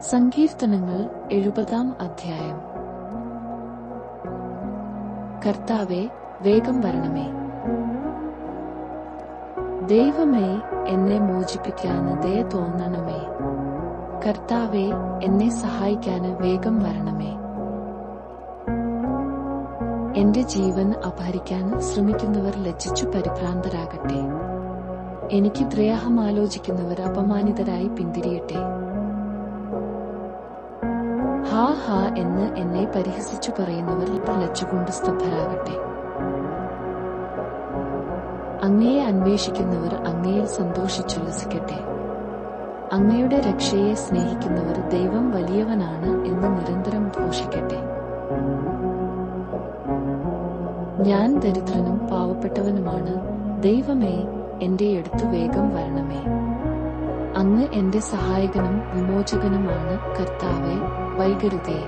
സങ്കീർത്തനങ്ങൾ എഴുപതാം അധ്യായം. കർത്താവെ വേഗം വരണമേ. ദൈവമേ എന്നെ മോചിപ്പിക്കാന് ദയ തോന്നണമേ. കർത്താവെ എന്നെ സഹായിക്കാന് വേഗം വരണമേ. എന്റെ ജീവൻ അപഹരിക്കാൻ ശ്രമിക്കുന്നവർ ലജ്ജിച്ചു പരിഭ്രാന്തരാകട്ടെ. എനിക്ക് ദ്രേഹം ആലോചിക്കുന്നവർ അപമാനിതരായി പിന്തിരിയട്ടെ. ഹാ ഹാ എന്ന് എന്നെ പരിഹസിച്ചു പറയുന്നവർ പിളച്ചുകൊണ്ട് സ്തബ്ധരാകട്ടെ അങ്ങയെ അന്വേഷിക്കുന്നവർ അങ്ങയിൽ സന്തോഷിച്ചുല്ലസിക്കട്ടെ. അങ്ങയുടെ രക്ഷയെ സ്നേഹിക്കുന്നവർ ദൈവം വലിയവനാണ് എന്ന് നിരന്തരം ഘോഷിക്കട്ടെ. ഞാൻ ദരിദ്രനും പാവപ്പെട്ടവനുമാണ്. ദൈവമേ എന്റെ അടുത്ത് വേഗം വരണമേ. അങ്ങ് എന്റെ സഹായകനും വിമോചകനുമാണ് കർത്താവെ വൈകരുതേ.